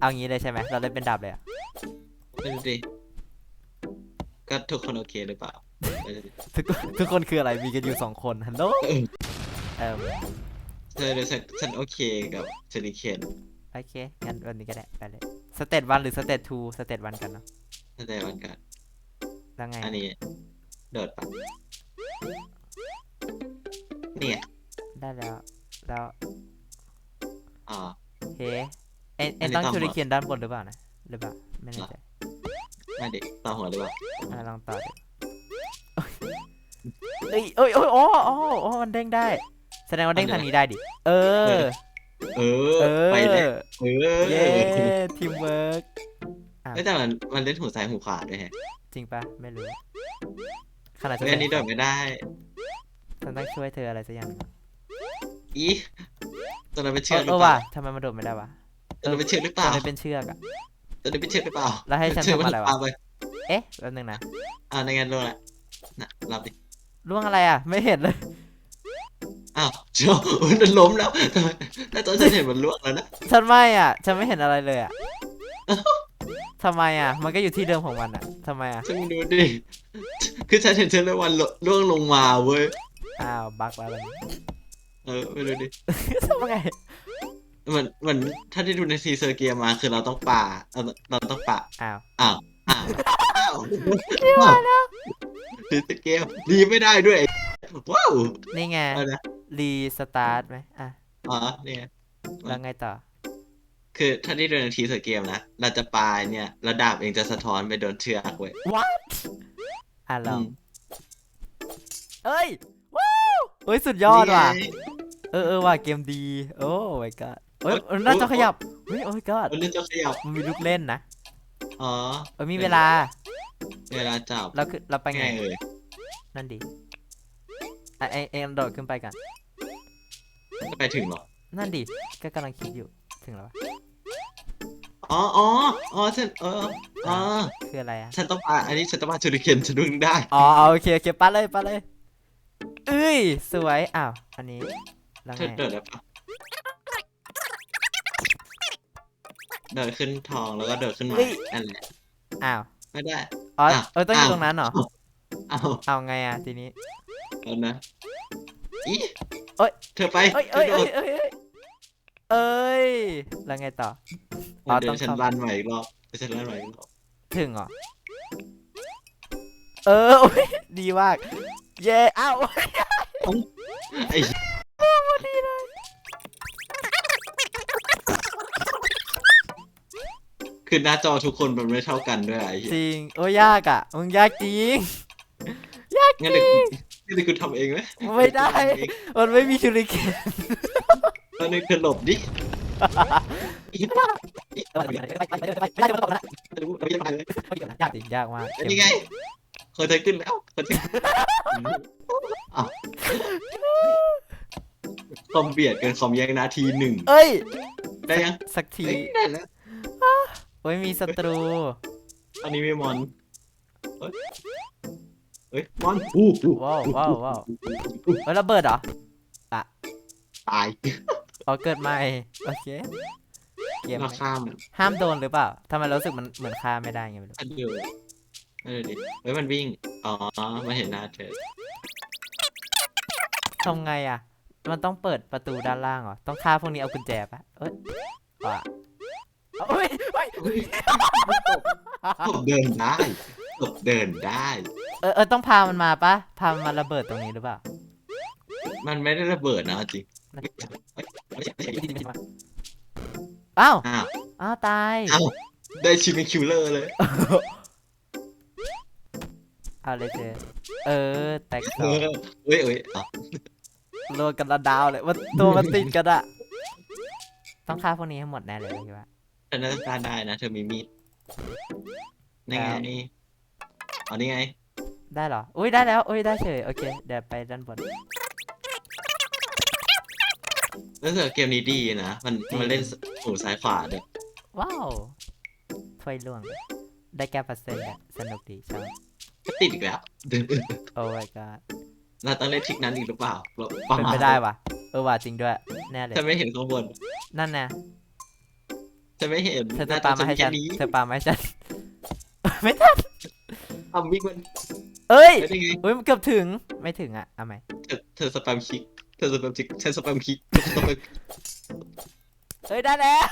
เอางี้เลยใช่ไหมเราเล่นเป็นดาบเลยอะไม่รู้ดิก็ทุกคนโอเคหรือเปล่าเออทุกคนทุกคนคืออะไรมีกันอยู่สองคนฮัลโหลเออเอ่อเธอดูฉันฉันโอเคกับเชลิเคนโอเคงั้นวันนี้ก็ได้ไปเลยสเตตวันหรือสเตตทูสเตตวันกันเนาะตั้งแต่วันกันแล้วไงอันนี้ โดดปะเนี่ยได้แล้วแล้วอ๋อ เฮ้ เอ็นอัเอ็นนนี้ต้องต้องชูริเหรอเคียนด้านบนหรือเปล่านะหรือเปล่าไม่แน่ใจไม่เด็กต่อหัวหรือเปล่าอะลองต่อดิเอ้ยเอ้ยเอ้ยอ๋ออ๋ออ๋อมันเด้งได้ แสดงว่าเด้งทางนี้ได้ดิ เออ เอเอออไปแล้วเออเย้ทีมเวิร์กเอ้ยแต่มันมันเล่นหูซ้ายหูขวาด้วยแฮะ จริงปะไม่รู้ขนาดเฮ้ยอันนี้โดดไม่ได้ฉันต้องช่วยเธออะไรสักอย่างหนึ่งอีตัวนั้นเป็นเอเชือกอหเอรืออเปว่ะล่าทำไมมันโดดไม่ได้วะ ตัวนั้นเป็นเชือกหรือเปตอล่านนี้เป็นเชือกอะตัวนั้นเป็นเชือกหรือเปล่า แล้วให้ฉันเชือกทำอะไรวะมันพาไปเอ๊ะแป๊บนึงนะ อ่าในงานโลกแหละน่ะรับดิล่วงอะไรอะ ไม่เห็นเลย อ้าวเจ้ามันล้มแล้วทำไมแต่ตอนฉันเห็นมันล่วงแล้วนะ ฉันไม่อะ ฉันไม่เห็นอะไรเลยอะทำไมอะ มันก็อยู่ที่เดิมของมันอะทำไมอะฉันดูดิ คือฉันเห็นเธอในวันล่วงลงมาเว้ย อ้าว บั๊กแล้วมันเออไปดูดิทำไง เหมือนเหมือนถ้าที่ดูในทีเซอร์เกียร์มาคือเราต้องป่าเราเราต้องป่าอ้าว อ้าวอ้าวอ้าวทีเซอร์เกียร์ดีไม่ได้ด้วยว้าวนี่ไง อะไรนะรีสตาร์ทไหมอะ อ๋อเนี่ยแล้วไงต่อ คือถ้าที่ดูในทีเซอร์เกมนะเราจะปลายเนี่ยระดาบเองจะสะท้อนไปโดนเชือกเว้ย what อะลอืองมเอ้ย ว้าวเฮ้ย สุดยอดว่ะ นี่ไง เออเออว่ะเกมดี โอ้ my god เอ้ยเออน่าจะขยับเฮ้ยโอ้ my god มันเล่นจะขยับมันมีลูกเล่นนะอ๋อเออมีเวลาเวลาจับเราคือเราไปไงไงเอ่ยนั่นดีอะเอ็งเอ็งโดดขึ้นไปกันจะไปถึงเหรอนั่นดิก็กำลังคิดอยู่ถึงแล้ววะอ๋ออ๋ออ๋อฉันเอออ๋อคืออะไรอะฉันต้องปาอันนี้ฉันต้องปาชูริเคนฉันดึงได้อ๋อโอเคโอเคปัดเลยปัดเลยเอ้ยสวยอ้าวอันนี้แล้วเธไงอเดินได้ปะ เดินขึ้นทองแล้วก็เดินขึ้นมานั่นแหละอ้าวไม่ได้ อ๋ออ้าวเออต้องอยู่อ้าว ตรงนั้นเหรอเอาเอาไงอะทีนี้ เอานะอีเอ้ย เธอไปเอ้ยเธเอ้อยโดเอ้ดยเอ้ยเอ้ยเอ้ยแล้วไงต่ออ๋อเดี๋ต้ยองวฉันเข้า รันใหม่อีกรอบเดี๋ยวฉันรันใหม่อีกรอบถึงเหรอเออโอ้ยดีมากเย้อ้าว ไอ้ดี คือหน้าจอทุกคนมันไม่เท่ากันด้วยไอ้เหี้จยริงโอ้ยยากอะมึงยากจริงงั้นเดี๋ยวงั้นเดี๋ยวกูทำเองไหมไม่ได้ มันไม่มีชูริเคนตอนนี้เธอหลบดิอีกยากจริงยากมากอันนี้ไงเคยเธอขึ้นแล้วเคยเธออ้าวคอมเบียดกันคอมแยกนาทีหนึ่งเอ้ยได้ยังสักทีเอ้ยได้แล้ว โอ้ยมีศัตรู อันนี้ไม่มอนเอ้ยเอ้ยมอนอู้อู้ว้าวว้าวว้าวเฮ้ยระเบิดเหรอตายอ๋อเกิดใหม่โอเคเกมเราข้ามห้ามโดนหรือเปล่าทำไมเรารู้สึกมันเหมือนฆ่าไม่ได้ไงไม่รู้อันเดียวเออดิเฮ้ยมันวิ่งอ๋อมาเห็นหน้าเธอทำไงอะ มันต้องเปิดประตูด้านล่างเหรอ ต้องฆ่าพวกนี้เอากุญแจปะเอ้ยว่ะ เอ้ยเอ้ยเฮ้ยตบเดินได้ตบเดินได้ เออเออต้องพามันมาปะพามันมาระเบิดตรงนี้หรือเปล่ามันไม่ได้ระเบิดนะเอาจริงน่าจะเฮ้ยไม่ใช่ไม่ใช่อ้าวอ้าวอ้าวตายอ้าวได้ชิมิคิวเลอร์เลยเอาเลยเจเออแตกสเอองอเฮ้ยเอ้ยอะโลกันละดาวเลยมันตัวมันติดกันอะต้องฆ่าพวกนี้ให้หมดแน่เลยใช่ปะ เธอน่าจะกล้าได้นะ เธอมีมีดนี่ไงแล้วนี่อ๋อนี่ไง ได้เหรอ อุ้ยได้แล้ว อุ้ยได้เฉย โอเค เดี๋ยวไปด้านบน รู้สึกเกมนี้ดีนะ มันจริงมันเล่นหูซ้ายขวาเด้อว้าวถ้วยล่วง ได้แก้ปัสเซนต์อะสนุกดีชอบก็ติดอีกแล้ว โอ้ my god เราต้องเล่นทริกนั้นอีกหรือเปล่าเราเป็นไปได้วะเออว่ะจริงด้วย แน่เลยถ้าไม่เห็นข้างบน นั่นนะ จะไม่เห็นเธอหจะน้าปาตามาให้แค่ฉันนี้เธอปามาให้ฉัน ไม่ทันทำวิ่งมันเอ้ยไม่ได้ไงเฮ้ยมันเกือบถึง ไม่ถึงอะเอาไหมเธอเธอสแปมคลิก เธอสแปมคลิกฉันสแปมคลิกสแปมเฮ้ยได้แล้ว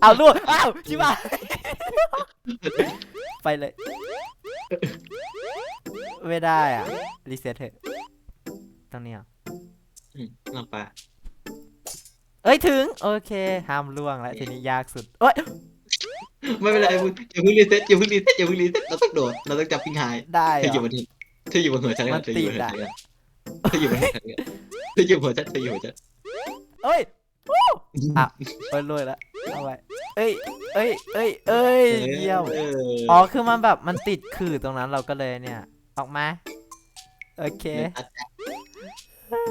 เอาลูกอ้าวชิบะไปเลย ไม่ได้อะ รีเซ็ตเถอะตรงนี้เหรอะอืมลองไป เอ้ยถึง โอเค ห้ามล่วงแล้วทีนี้ยากสุดเอ้ยไม่เป็นไรมึงอย่าเพิ่งรีเซ็ตอย่าเพิ่งรีเซ็ตอย่าเพิ่งรีเซ็ตเราต้องโดดเราต้องจับปิ้งไฮได้เธออยู่เหรบอนเธออยู่บนหัวฉันมันเธออยู่บนหัวติดฉัอะนเธออยู่บนหัวฉันเธออยู่บนหัวฉันเธออยู่บนหัวฉันเอ้ยวู้อะเอ้ยรวยแล้วเอาไว้เอ้ยเอ้ยเอ้ยเอ้ยเยี่ยมเอออ๋อคือมันแบบมันติดขื่อตรงนั้นเราก็เลยเนี่ย ออกมา โอเค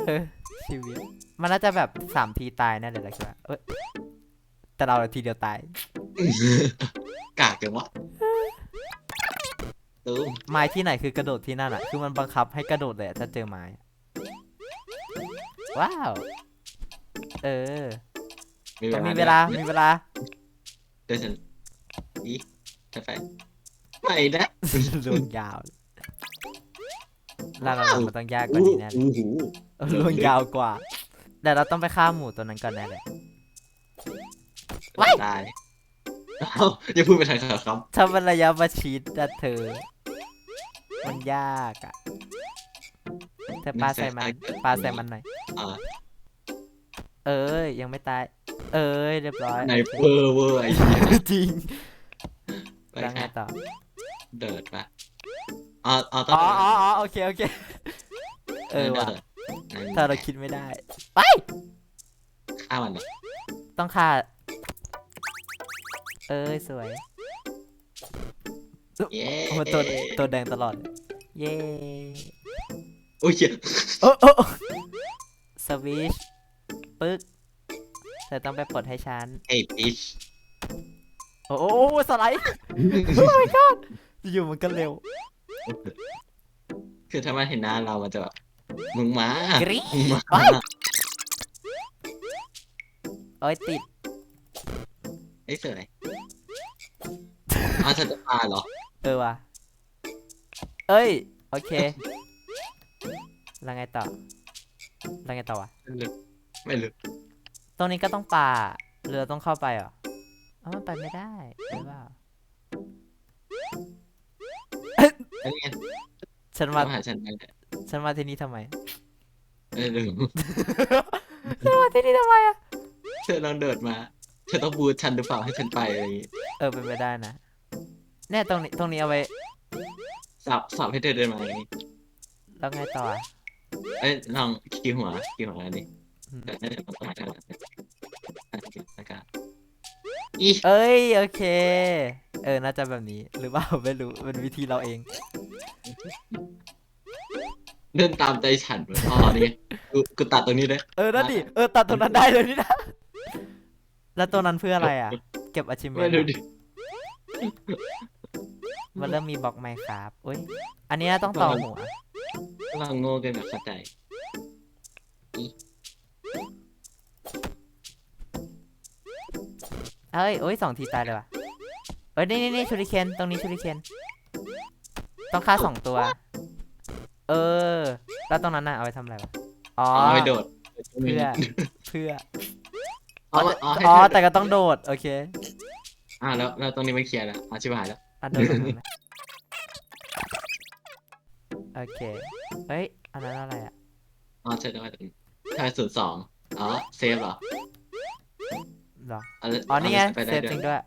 เออ ชีวิต มันน่าจะแบบสามทีตายแน่เลยแหละคิดว่าเอ้ยแต่เราทีเดียวตาย กากจังวะตูมไม้ที่ไหนคือกระโดดที่นั่นอะ คือมันบังคับให้กระโดดเลยอะถ้าเจอไม้อะว้าว เออต้องมีเวลา มีเวลา เดี๋ยวฉันอีจะไปไม่นะลวงยาวลาลามันต้องยากกว่านี้แน่เลยโอ้โหเออลวงยาวกว่า แต่เราต้องไปฆ่าหมูตัวนั้นก่อนแน่เลยไว้ตายเอ้าอย่าพูดไปทางเขาครับถ้ามันระยะประชิดอะเธอ มันยากอะเธอปาใส่มันปาใส่มันหน่อย อ่าเอ้ยยังไม่ตาย เอ้ยเรียบร้อยในเวอร์เวอร์ไอ้เหี้ยจริงไปแล้วไงค่ะต่อ เดิดปะ อ๋ออ๋อต้ออ๋งออ๋ออ๋อโอเคโอเค เออว่ะนั่นถ้าเราคิดไม่ได้ ไป ฆ่ามันเหรอต้องฆ่า เอ้ยสวยเย้โอ้โหตัวตัวแดงตลอดเลยเย้โอ้ยเหี้ยโอ้โอ้สวิชปึ๊กเธอต้องไปปลดให้ฉัน ไอ้บิชโอ้โอ้โอ้สไลด์ โอ้ my god อยู่มันก็เร็ว คือถ้ามันเห็นหน้าเรามันจะแบบมึงมากรี๊ด มึงมาไปโอ้ยติด ไอ้ยเสยอ๋อเธอจะพาเหรอเออว่ะ เอ้ย โอเค แล้วไงต่อ แล้วไงต่อวะ ไม่รู้ไม่รู้ตรงนี้ก็ต้องป่า เรือต้องเข้าไปเหรออ๋อมันไปไม่ได้หรือเปล่า อันนี้ไงฉันมามาหาฉันไปเนี่ยฉันมาที่นี่ทำไมไม่รู้ฉันมาที่นี่ทำไมอะเธอลองเดินมา เธอต้องบูทฉันหรือเปล่าให้ฉันไปอะไรอย่างงี้เออเป็นไปได้นะเนี่ยตรงนี้ตรงนี้เอาไว้สับสับให้เธอเดินมาอย่างงี้แล้วไงต่ออะเอ้ยลองขี่หัวขี่หัวอันนี้อืมเดี๋ยวเดี๋ยวเดี๋ยวเดี๋ยวเดี๋ยวเดี๋ยวแล้วก็อีเอ้ยโอเค เออน่าจะแบบนี้หรือเปล่าไม่รู้เป็นวิธีเราเอง เดินตามใจฉันเหมือนอ๋อนี่กูกูตัดตรงนี้เลยเออนั่นดิเออตัดตรงนั้นได้เลยนี่นะแล้วตัวนั้นเพื่ออะไรอะ เก็บ achievement ไม่รู้ดิมันเริ่มมีบล็อกไหมครับอุ้ยอันนี้ต้องต่อหัวเราโง่เกันแบบเข้าใจเอ้ยโอ้ยสองทีตายเลยว่ะเอ้ยนี่นี่นี่ชูริเคนตรงนี้ชูริเคน ต้องฆ่าสองตัว เออ แล้วตรงนั้นน่ะเอาไว้ทำอะไรวะ อ๋อ เอาไปโดดเพื่อ เพื่ออ๋ออ๋อให้อ๋อเธอแต่ก็ต้องโดด โอเคอ่าแล้วแล้วตรงนี้มันเคลียร์แล้วอาชิบหายแล้วอะโดดตรงนั้นไหมโอเค เฮ้ย อันนั้นอะไรอะ อ๋อใช่ได้ตรงนี้ใช่ศูนย์สองอ๋อเซฟเหรอเหรอเอาเลยอ๋อ นี่ไงาลยเซไปฟได้จริงด้วย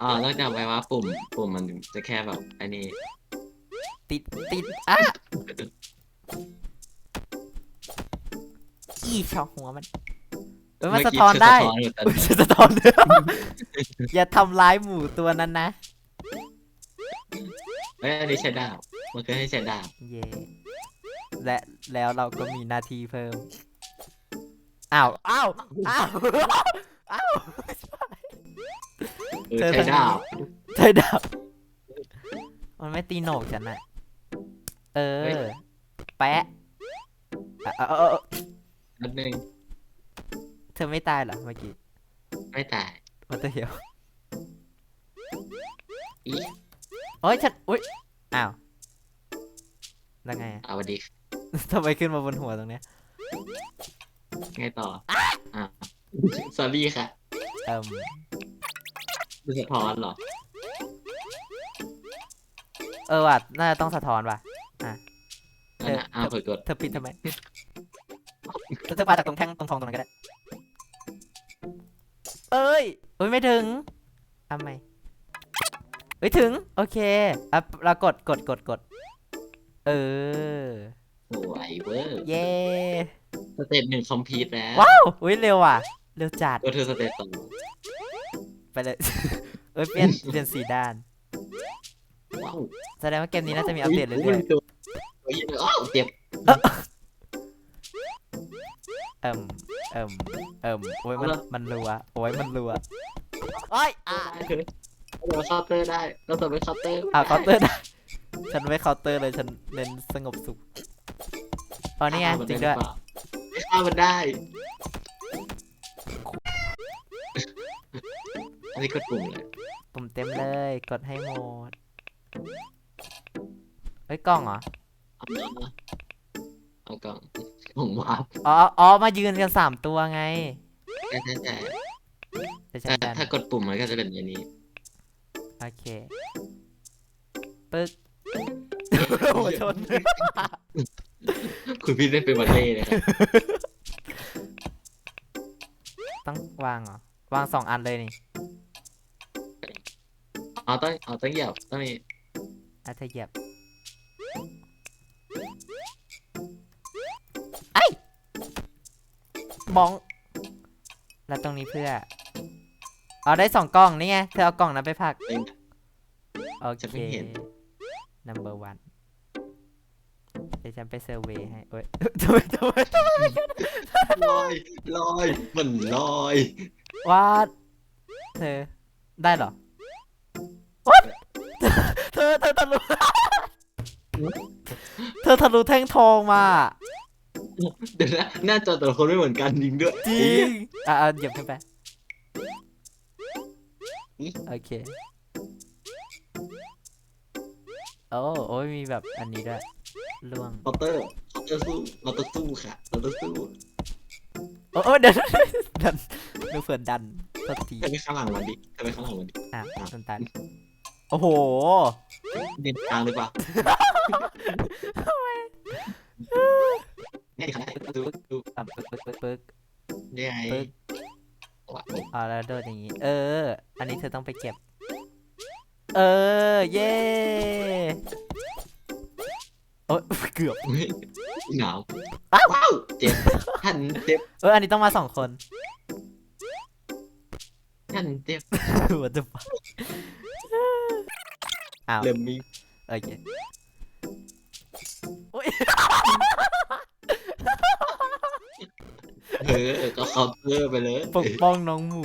ด้วยอ๋อแล้วจำไว้ว่าปุ่ม ปุ่มมันจะแค่แบบอันนี้ติดติดอะอีชอกหัวมันเอ้ยมันสะเกี้ท้อนได้สะท้อนอยู่แต่เอ้ยสะท้อนด้วยอย่าทำร้ายหมูตัวนั้นนะเอ้ยอันนี้ใช้ดาบมันคือให้ใช้ดาบเย่และแล้วเราก็มีหน้าที่เพิ่ม อ้าว อ้าว อ้าว อ้าว เออเธอใช้ดาบเธอดับมันไม่ตีโหนกฉันน่ะเอเฮ้ยอแปะอะเอาเอาเอานัดหนึ่งเธอไม่ตายเหรอเมื่อกี้ไม่ตายวัตเตอร์เฮลอีโอ้ยฉันอุ้ยอ้าวแล้วไงอะเอาวันดีทำไมขึ้นมาบนหัวตรงเนี้ยไงต่ออ่าสอรี่ค่ะเอิ่ม ดูสะท้อนเหรอ เออว่ะน่าจะต้องสะท้อนว่ะ นั่นน่ะอ้าวเผยกดเธอปิดทำไมเธอเธอปาจากตรงแท่งตรงทองตรงนั้นก็ได้ เอ้ยเอ้ยไม่ถึงทำไมเอ้ยถึง โอเคอะเรากดกดกดกด เออ สวยเวอร์เย้สเตจหนึ่งคอมพลีทแล้วว้าวอุ้ยเร็วว่ะ เร็วจัด ก็เธอสเตจสอง ไปเลย เอ้ยเปลี่ยนเปลี่ยนสีด้าน ว้าวแสดงว่าเกมนี้น่าจะมีอัปเดตเรื่มัอยนตัวตัวยิ่งอ้าวเจ็บๆเอิ่มเอิ่มเอิ่มโอ้ยมันมันรัวโอ้ยมันรัวโอ้ยอะเราเคาน์เตอร์ได้ เราสามารถเคาน์เตอร์อะเคาน์เตอร์ได้ฉันไม่เคาน์เตอร์เลยฉันเน้นสงบสุขอ๋อนี่ไงจริงด้วยไม่ฆ่ามันได้ อันนี้กดปุ่มเลยปุ่มเต็มเลยกดให้หมดเฮ้ยกล้องเหรอเอามาเอากล่องผมว่าอ๋ออ๋อมายืนกันสามตัวไงแค่แต่เดี๋ยวฉัแต่นดันถ้ากดปุ่มมันก็จะเป็นอย่างนี้โอเคปึ๊กโอ้ชน คุณพี่เล่นเป็นวันเล่นะครับต้องวางเหรอ วางสองอันเลยนี่ เอาต้องเอาต้องเหยียบต้องมีอาเธอเหยียบไอ้บอง แล้วตรงนี้เพื่อ เอาได้สองกล่องนี่ไง เธอเอากล่องนั้นไปพัก เองโอจะเค ไม่เห็น number one เดี๋ยวฉันไปเซอร์เวย์ให้โอ้ยทำไมทำไมทำไมลอยลอยมันลอย วาดเธอ ได้เหรอ What เธอเธอทะลุ เธอทะลุแท่งทองมา เดี๋ยวนะหน้าจอแต่ละคนไม่เหมือนกันจริงด้วย จริง อะเอาเหยียบขึ้นไปโอเค โอ้โอ้ยมีแบบอันนี้ด้วยล่วงเคาน์เตอร์เคาน์เตอร์สู้เราต้องสู้ค่ะเราต้องสู้โอ้โอ้เดี๋ยวดันดูเผื่อดันสักทีเธอไปข้างหลังมันดิเธอไปข้างหลังมันดิ อะตันตัน โอ้โหเดินทางหรือเปล่านี่ค่ะดูดูอะปึ๊กปึ๊กปึ๊กปึ๊กนี่ไงปึ๊กว้าวอ๋อแล้วโดดอย่างงี้ เออ อันนี้เธอต้องไปเก็บ เออ เย้โอ้ย เกือบเฮ้ยหนาวอ้าวว้าวเจ็บท่านเจ็บเออ อันนี้ต้องมาสองคน ท่านเจ็บ What the fuck อ้าวเริ่มมีโอเคอุ๊ยเออก็เคาน์เตอร์ไปเลยปกป้องน้องหมู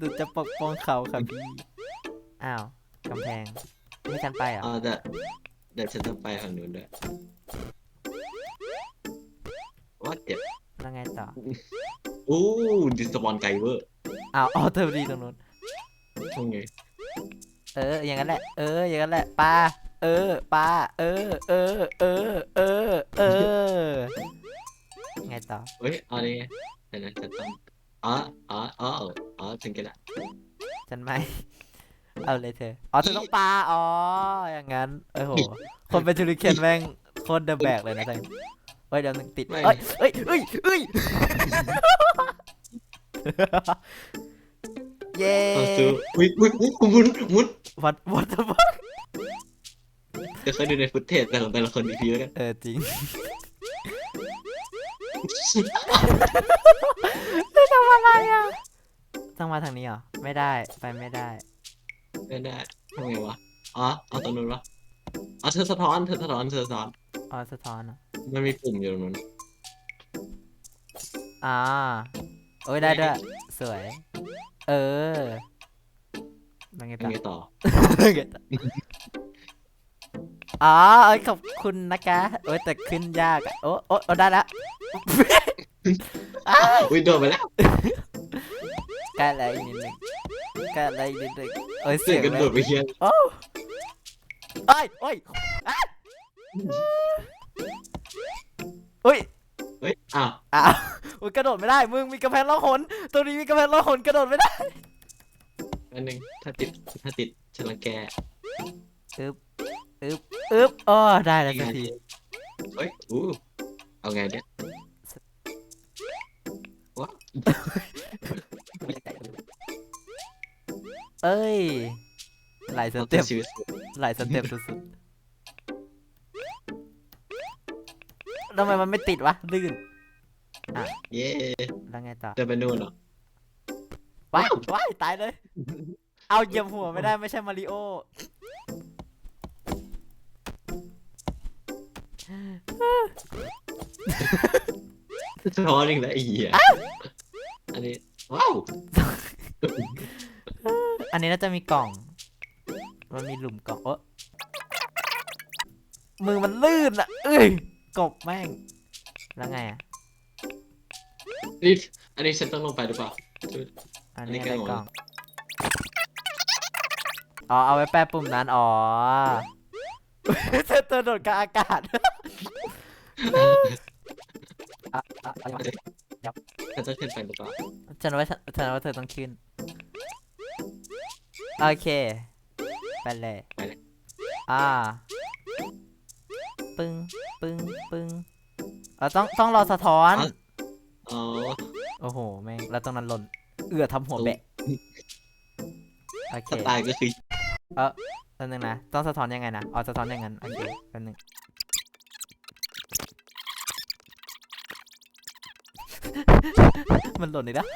ดูจะปกป้องเขาค่ะพี่อ้าวกำแพงให้ฉันไปเหรอะเออแต่เดี๋ยวฉันจะไปทางนู้นด้วยว่าเจ็บแล้วไงต่ออู้ดิสปอนไกเวอร์อ้าวอ๋อเธอดีตรงนู้นทำไง เออ อย่างนั้นแหละ เออ อย่างนั้นแหละปลาเออปลาเออ เออ เออ เออ เออ ไงต่อ เฮ้ยเอาดิเดี๋ยวนะจะต้องอ๋ออ๋ออ๋ออ๋อถึงกันละฉันไม่ เอาเลยเธอ อ๋อเธอต้องปลา อ๋อ อย่างนั้นเอ้ยโห คนเป็นทูริเคนแม่งโคตรเดอะแบกเลยนะเธอเฮ้ยเดี๋ยวนึงติดเอ้ยเอ้ยเอ้ยเอ้ย เย้เอาซื้ออุ้ยอุ้ยอุ้ยหมุนหมุนวัดวัดวัดจะเคยดูในฟุตเทจแต่ของแต่ละคนอีกทีแล้วกันเออจริงทำอะไรอะต้องมาทางนี้เหรอ ไม่ได้ไปไม่ได้ ไม่ได้ทำไงวะอ๋อเอาตรงนู้นวะอ๋อเธอสะท้อนเธอสะท้อนเธอสะท้อน อ๋อสะท้อนเหรอะมันมีปุ่มอยู่ตรงนู้นอ่าโอ้ยได้ด้วยสวย เออมันไงยัต่องไงต่อมันไงต่ออ๋อเอ้ยขอบคุณนะคะโอ้ยแต่ขึ้นยากอะโอ้โอ้โอ้ได้แล้วอุ้ยโดนไปแล้วใกล้แล้วอีกนิดหนึงใกล้แล้วอีกนิดหนึงเอ้ยเสีเสียยงงกันแม่โดงดไปเฮียโอ้เอ้ยโอ้ยอะอุ้ย เฮ้ยอ้าวอ้าว อุ๊ยกระโดดไม่ได้ มึงมีกระแพงล่องหนตัวนี้มีกระแพงล่องหนกระโดดไม่ได้อันหนึงถ้าติดถ้าติดฉันรังแกอึ๊บอึ๊บอ๋อได้แล้วสักทีเฮ้ยอู้เอาไงเนี่ยว้าวเอ้ยหลายสเอาเต็แต่ปชีวิตสุดหลายสเต็ปสุดๆทำไมมันไม่ติดวะลื่น เย้แล้วไงต่อเดินไปนู่นเหรอ ว้ายว้ายตายเลย เอาเหยียบหัวไม่ได้ไม่ใช่มาริโอสะท้อนอีกแล้วไอ้เหี้ยอันนี้ ว้าว อันนี้น่าจะมีกล่อง มันมีหลุมกล่องเออมือมันลื่นอะ เอ้ย กบแม่ง แล้วไงอะ นี่อันนี้ฉันต้องลงไปหรือเปล่า อันอันนี้นี้ก็ได้งงกล่อง อ๋อ เอาไว้แปะปุ่มนั้น อ๋อเธอเธอโดดกลางอากาศอะอะอะฉันจะขึ้นไปหรือเปล่าฉันว่าฉันฉันว่าเธอต้องขึ้น โอเคไปเลยไปเลย อ่า ปึ้ง ปึ้ง ปึ้งเราต้องต้องรอสะท้อนอ๋อ โอ้โห แม่ง แล้วตรงนั้นหล่น เอือทำหัวแบะ โอเคสไตล์ก็คือแป๊บนึงนะ ต้องสะท้อนยังไงนะอ๋อสะท้อนอย่างนั้น โอเคแป๊บนึง มันหล่นอีกแล้ว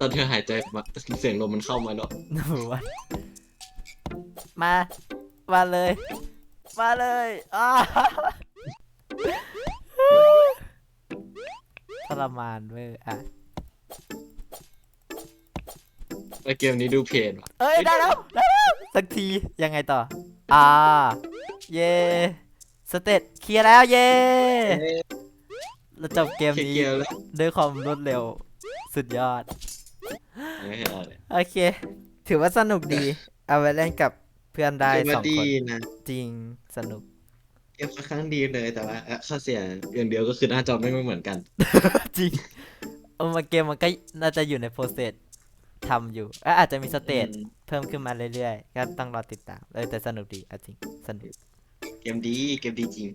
ตอนเธอหายใจมาเสียงลมมันเข้ามาแล้วหนูว่ามา มาเลย มาเลยอ้า รมานเว้ยอะแล้วเกมนี้ดูเพลนว่ะเอ้ยได้แล้วได้แล้วสักทียังไงต่อ อ่า เย่สเตตเคลียร์แล้วเย่เราจบเกมเกนี้มแล้วด้วยความรวดเร็วสุดยอด ไม่เห็นอะไรโอเค ถือว่าสนุกดี เอาไว้เล่นกับเพื่อนได้เกมสว่าองดีคน นะ จริงสนุก เกมค่อนข้างดีเลยแต่ว่าเอ่อข้อเสียอย่างเดียวก็คือหน้าจอไม่เหมือนกัน จริงเอามาเกมมันก็น่าจะอยู่ในโปรเซสทำอยู่เอ้ยอาจจะมีสเตจอืม เพิ่มขึ้นมาเรื่อยๆ ก็ต้องรอติดตาม เออแต่สนุกดีเอาจริง สนุก เกมดีเกมดีจริง